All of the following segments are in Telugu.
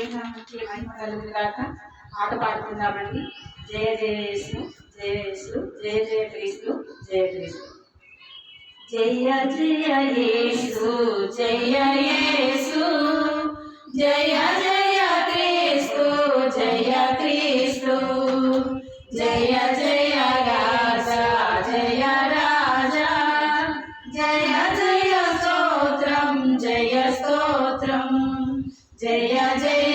దేవునికి మహిమ కలుగును గాక ఆట పాడుకుందామండి జయ జయ యేసు జయ యేసు జయ జయ క్రీస్తు జయ క్రీస్తు జయ జయ యేసు జయ యేసు జయ జయ క్రీస్తు జయ క్రీస్తు జయ జయ రాజా జయ రాజా జయ జయ స్తోత్రం జయ స్తోత్రం జయ జయ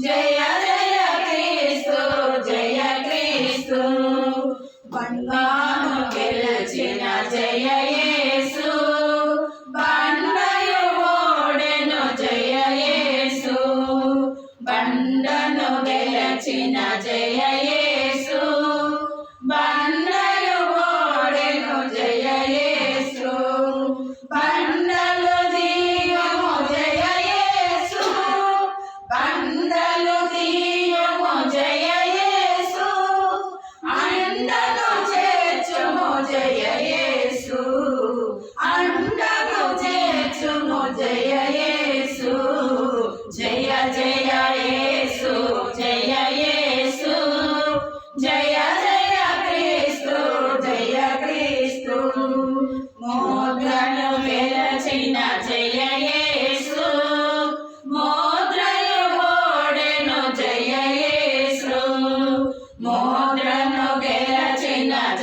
జయ జయ క్రీస్తు జయ క్రీస్తు. బంగాను గెలిచిన జయ యేసు. బండయు ఓడెను జయ యేసు. బండను గెలిచిన జయ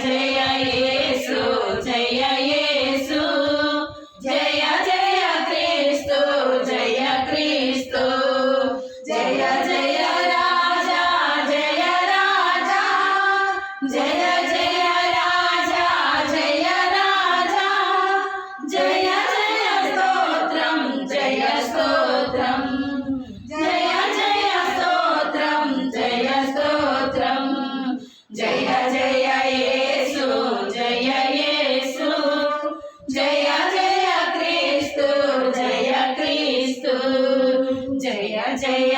జయ జయ